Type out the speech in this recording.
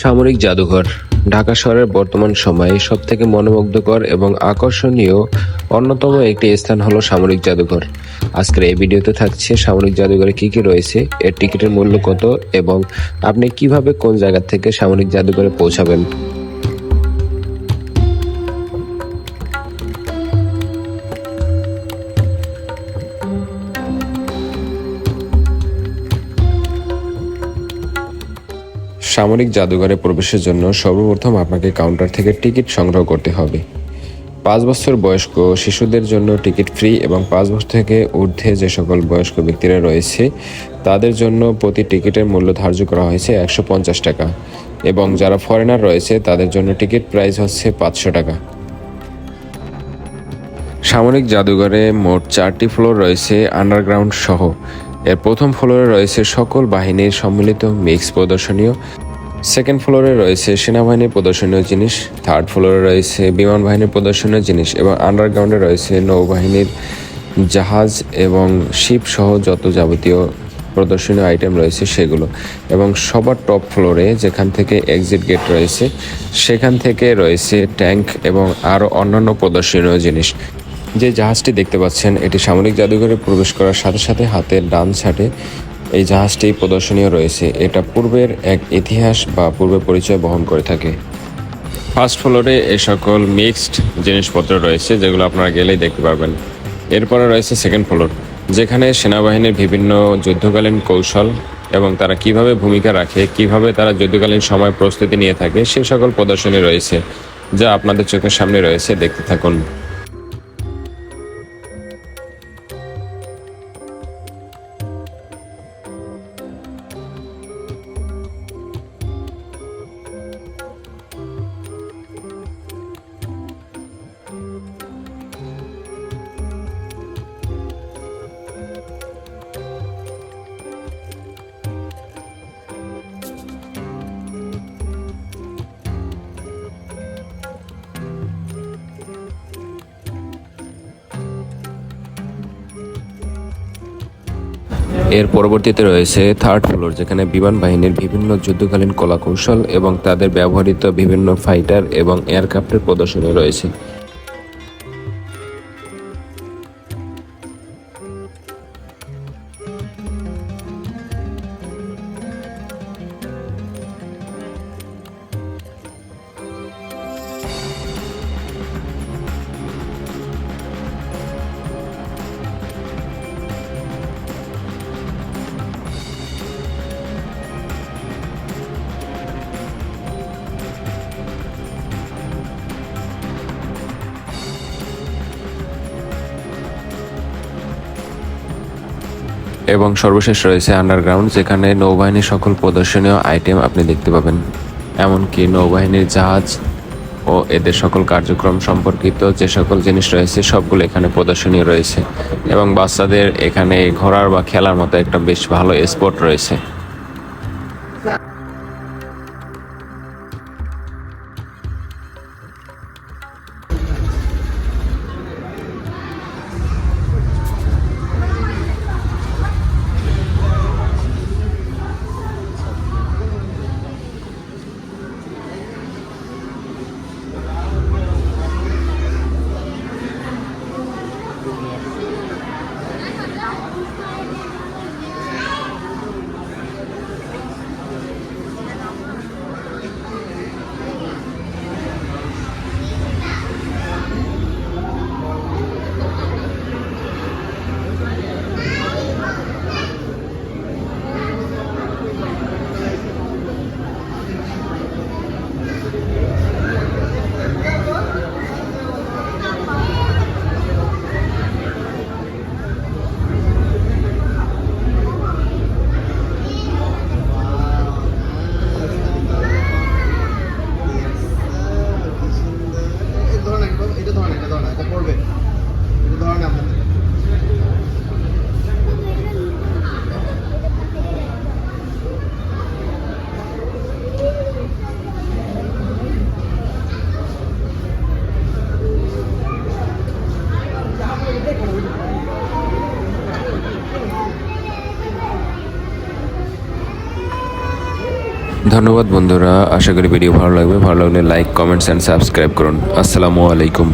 সামরিক জাদুঘর। ঢাকা শহরের বর্তমান সময়ে সবথেকে মনোমুগ্ধকর এবং আকর্ষণীয় অন্যতম একটি স্থান হলো সামরিক জাদুঘর। আজকের এই ভিডিওতে থাকছে সামরিক জাদুঘরে কি কি রয়েছে, এর টিকিটের মূল্য কত এবং আপনি কীভাবে কোন জায়গা থেকে সামরিক জাদুঘরে পৌঁছাবেন। সামরিক জাদুঘরে প্রবেশের জন্য সর্বপ্রথম আপনাকে কাউন্টার থেকে টিকিট সংগ্রহ করতে হবে। পাঁচ বছর বয়স্ক শিশুদের জন্য টিকিট ফ্রি এবং পাঁচ বছর থেকে ঊর্ধ্বে যে সকল বয়স্ক ব্যক্তিরা রয়েছে, তাদের জন্য প্রতি টিকিটের মূল্য ধার্য করা হয়েছে একশো পঞ্চাশ টাকা এবং যারা ফরেনার রয়েছে, তাদের জন্য টিকিট প্রাইস হচ্ছে পাঁচশো টাকা। সামরিক জাদুঘরে মোট চারটি ফ্লোর রয়েছে, আন্ডারগ্রাউন্ড সহ। এর প্রথম ফ্লোরে রয়েছে সকল বাহিনীর সম্মিলিত মিক্স প্রদর্শনীয় সেকেন্ড ফ্লোরে রয়েছে সেনাবাহিনীর প্রদর্শনীয় জিনিস। থার্ড ফ্লোরে রয়েছে বিমান বাহিনীর প্রদর্শনীয় জিনিস এবং আন্ডারগ্রাউন্ডে রয়েছে নৌবাহিনীর জাহাজ এবং শিপ সহ যত যাবতীয় প্রদর্শনীয় আইটেম রয়েছে সেগুলো। এবং সবার টপ ফ্লোরে যেখান থেকে এক্সিট গেট রয়েছে, সেখান থেকে রয়েছে ট্যাঙ্ক এবং আরও অন্যান্য প্রদর্শনীয় জিনিস। যে জাহাজটি দেখতে পাচ্ছেন, এটি সামরিক জাদুঘরে প্রবেশ করার সাথে সাথে হাতের ডান ছাটে এই জাহাজটি প্রদর্শনীয় রয়েছে। এটা পূর্বের এক ইতিহাস বা পূর্বের পরিচয় বহন করে থাকে। ফার্স্ট ফ্লোরে এ সকল মিক্সড জিনিসপত্র রয়েছে, যেগুলো আপনারা গেলেই দেখতে পারবেন। এরপরে রয়েছে সেকেন্ড ফ্লোর, যেখানে সেনাবাহিনীর বিভিন্ন যুদ্ধকালীন কৌশল এবং তারা কীভাবে ভূমিকা রাখে, কীভাবে তারা যুদ্ধকালীন সময় প্রস্তুতি নিয়ে থাকে, সে সকল প্রদর্শনী রয়েছে, যা আপনাদের চোখের সামনে রয়েছে, দেখতে থাকুন। এর পরবর্তীতে রয়েছে থার্ড ফ্লোর যেখানে বিমান বাহিনীর বিভিন্ন যুদ্ধকালীন কলাকৌশল এবং তাদের ব্যবহৃত বিভিন্ন ফাইটার এবং এয়ারক্রাফটের প্রদর্শনী রয়েছে। এবং সর্বশেষ রয়েছে আন্ডারগ্রাউন্ড যেখানে নৌবাহিনীর সকল প্রদর্শনীয় আইটেম আপনি দেখতে পাবেন। এমনকি নৌবাহিনীর জাহাজ ও এদের সকল কার্যক্রম সম্পর্কিত যে সকল জিনিস রয়েছে, সবগুলো এখানে প্রদর্শনীয় রয়েছে। এবং বাচ্চাদের এখানে ঘোরার বা খেলার মতো একটা বেশ ভালো স্পট রয়েছে। ধন্যবাদ বন্ধুরা, আশা করি ভিডিও ভালো লাগবে। ভালো লাগলে লাইক কমেন্টস অ্যান্ড সাবস্ক্রাইব করুন। আসসালামু আলাইকুম।